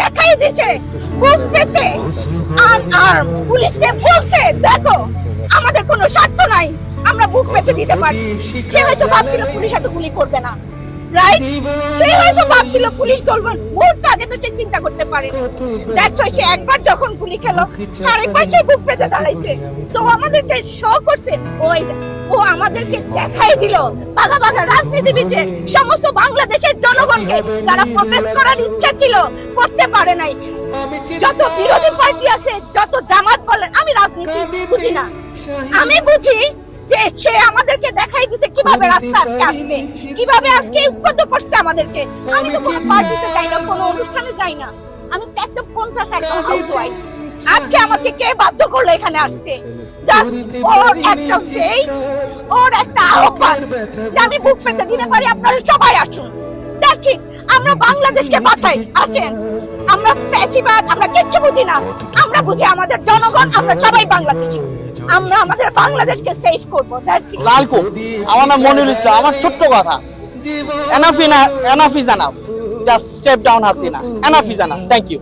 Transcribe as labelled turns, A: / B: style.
A: দেখাই দিছে। বুক পেতে আর আর পুলিশকে বলছে, দেখো, আমাদের কোনো স্বার্থ নাই। আমরা বুক পেতে দিতে পারি। সে হয়তো ভাবছিল পুলিশ এত গুলি করবে না। রাইট সে হয়তো ভাবছিল পুলিশ করবে মুহূর্ত আগে তো সে চিন্তা করতে পারে। দ্যাটস সে একবার যখন গুলি খেলো, আরেকবার সে বুক পেতে দাঁড়াইছে। তো আমাদেরকে শো করছে। ও আমাদেরকে দেখাই দিল। বাঘা বাঘা রাজনীতিবিদদের সমস্ত বাংলাদেশের জনগণকে যারা প্রটেস্ট করার ইচ্ছা ছিল করতে পারে নাই। যত বিরোধী পার্টি আছে যত জামাত বলেন আমি রাজনীতি বুঝি না। আমি বুঝি যে সে আমাদেরকে দেখাই দিছে কীভাবে রাস্তা আজকে আসবে কীভাবে আজকে উদ্বুদ্ধ করছে আমাদেরকে। আমি তো কোনো পার্টিতে যাই না কোনো অনুষ্ঠানে যাই না। আমি একটা কোনটাস একদম হাউস ওয়াইফ আজকে আমাকে কে বাধ্য করল এখানে আসতে? জাস্ট ওর একটা ফেস ওর একটা আহ্বান যে আমি বুক পেতে দিতে পারি আপনারা সবাই আসুন। আমরা বাংলাদেশকে বাঁচাই। আসেন। আমরা ফ্যাসিবাদ আমরা কিচ্ছু বুঝি না। আমরা বুঝি আমাদের জনগণ আমরা সবাই বাংলাদেশি। আমরা আমাদের বাংলাদেশকে সেভ করব।
B: লালকু আমার নাম মনিরুল ইসলাম। আমার ছোট্ট কথা। Enough enough is enough just step down Hasina. Enough is enough thank you